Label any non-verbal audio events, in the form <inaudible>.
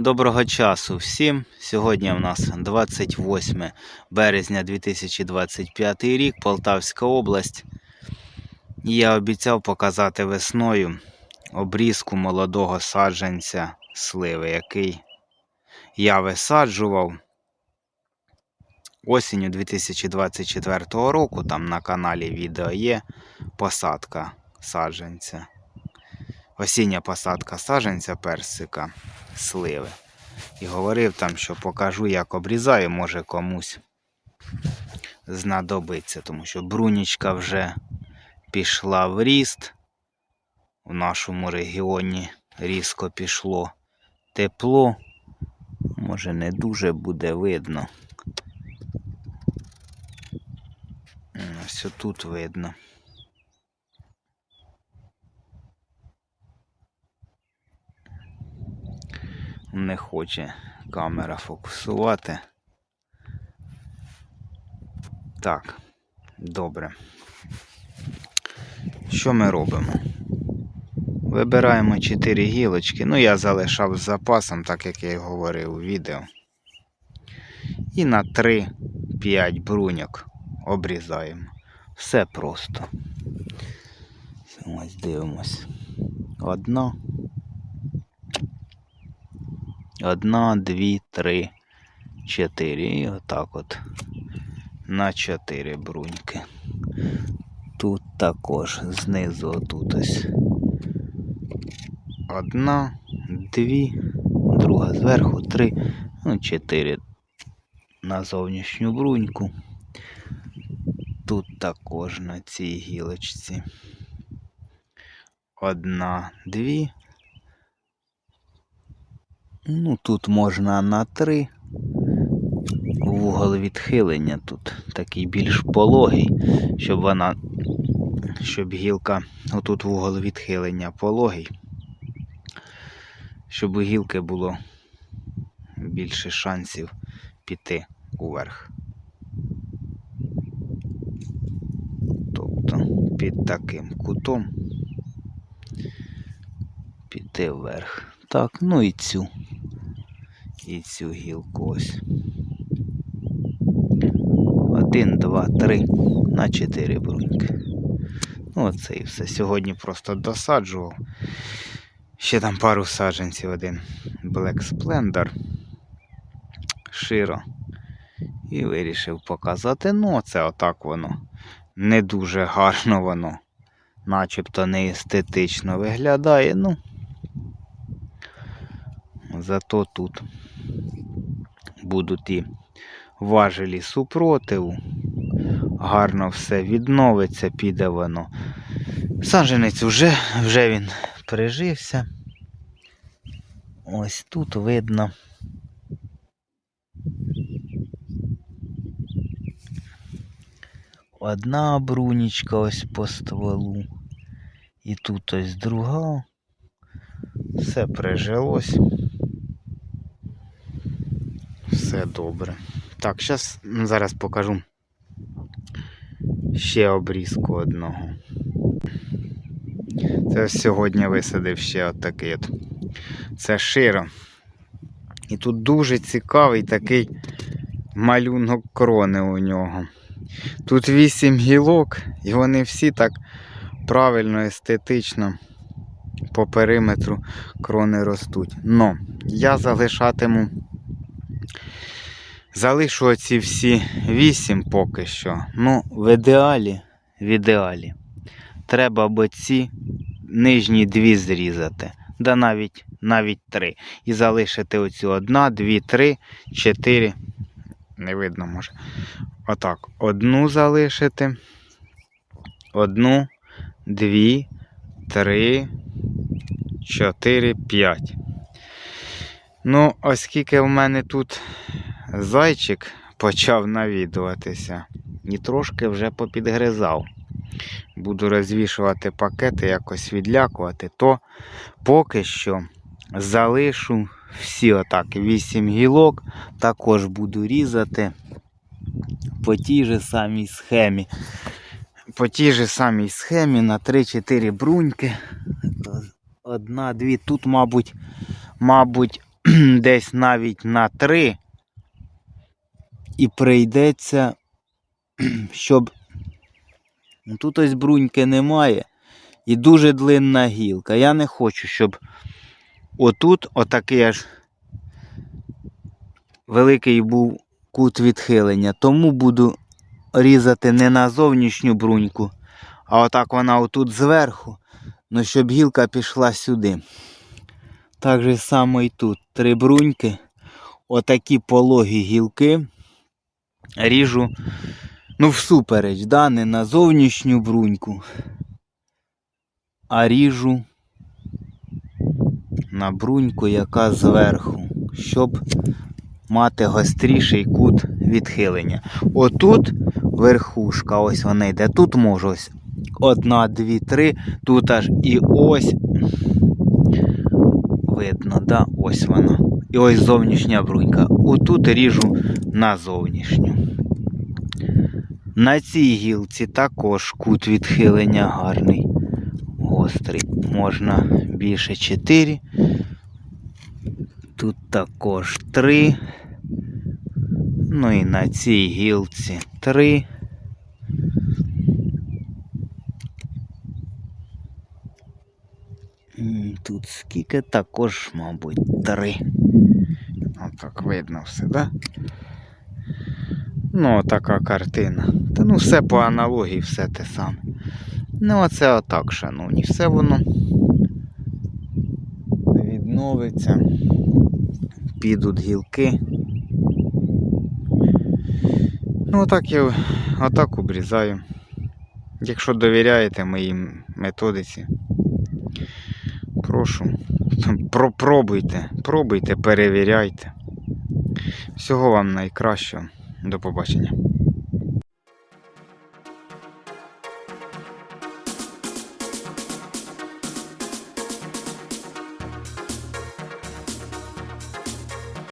Доброго часу всім. Сьогодні у нас 28 березня 2025 рік, Полтавська область. Я обіцяв показати весною обрізку молодого саджанця сливи, який я висаджував осінню 2024 року. Там на каналі відео є посадка саджанця. Осіння посадка саджанця персика сливи. І говорив там, що покажу, як обрізаю, може комусь знадобиться, тому що брунічка вже пішла в ріст. У нашому регіоні різко пішло тепло. Може не дуже буде видно. Ось тут видно. Не хоче камера фокусувати. Так, добре. Що ми робимо? Вибираємо 4 гілочки. Ну, я залишав з запасом, так як я й говорив у відео. І на 3-5 бруньок обрізаємо. Все просто. Ось дивимось. Одна. Одна, дві, три, чотири. І отак от на чотири бруньки. Тут також знизу отут ось. Одна, дві, друга зверху, три, ну, чотири на зовнішню бруньку. Тут також на цій гілочці. Одна, дві. Ну, тут можна на три. Вугол відхилення тут такий більш пологий, щоб вона, щоб гілка, отут вугол відхилення пологий, щоб у гілки було більше шансів піти уверх. Тобто під таким кутом піти вверх. Так, ну і цю. І цю гілку ось. Один, два, три на чотири бруньки. Ну, оце і все. Сьогодні просто досаджував. Ще там пару саджанців один Black Splendor. Широ. І вирішив показати. Ну, це отак воно. Не дуже гарно воно. Начебто не естетично виглядає. Ну, Зато тут будуть і важелі супротиву. Гарно все відновиться, піде воно. Саджанець вже, вже він прижився. Ось тут видно. Одна брунічка ось по стволу. І тут ось друга. Все прижилось. Все добре. Так, зараз зараз покажу ще обрізку одного. Це сьогодні висадив ще отакий от. Це широ. І тут дуже цікавий такий малюнок крони у нього. Тут вісім гілок, і вони всі так правильно, естетично по периметру крони ростуть. Но я залишатиму. Залишу оці всі вісім поки що. Ну, в ідеалі, в ідеалі. Треба б ці нижні дві зрізати. Да навіть навіть три. І залишити оцю одна, дві, три, чотири. Не видно може. Отак. Одну залишити. Одну, дві, три, чотири, п'ять. Ну, оскільки в мене тут зайчик почав навідуватися і трошки вже попідгризав. Буду розвішувати пакети, якось відлякувати, то поки що залишу всі отак 8 гілок, також буду різати по тій же самій схемі. По тій же самій схемі на 3-4 бруньки. Одна, дві. Тут, мабуть, мабуть, <clears throat> десь навіть на 3. І прийдеться, <clears throat> щоб. Ну, Тут ось бруньки немає. І дуже длинна гілка. Я не хочу, щоб отут отакий аж великий був кут відхилення. Тому буду різати не на зовнішню бруньку, а отак вона отут зверху. Ну, щоб гілка пішла сюди. Так же само і тут. Три бруньки. Отакі пологі гілки. Ріжу. Ну, всупереч, да? не на зовнішню бруньку, а ріжу на бруньку, яка зверху, щоб мати гостріший кут відхилення. Отут верхушка, ось вона йде. Тут можу ось одна, дві, три, тут аж і ось видно, да? ось вона. І ось зовнішня брунька. Отут ріжу на зовнішню. На цій гілці також кут відхилення гарний, гострий. Можна більше 4. Тут також 3. Ну і на цій гілці 3. Тут скільки також, мабуть, 3. Отак видно все, да? Ну, така картина. Та ну все по аналогії, все те саме. Ну, оце отак, шановні. Все воно відновиться. Підуть гілки. Ну, отак я отак обрізаю. Якщо довіряєте моїй методиці, прошу, про- пробуйте, пробуйте, перевіряйте. Всього вам найкращого. До побачення.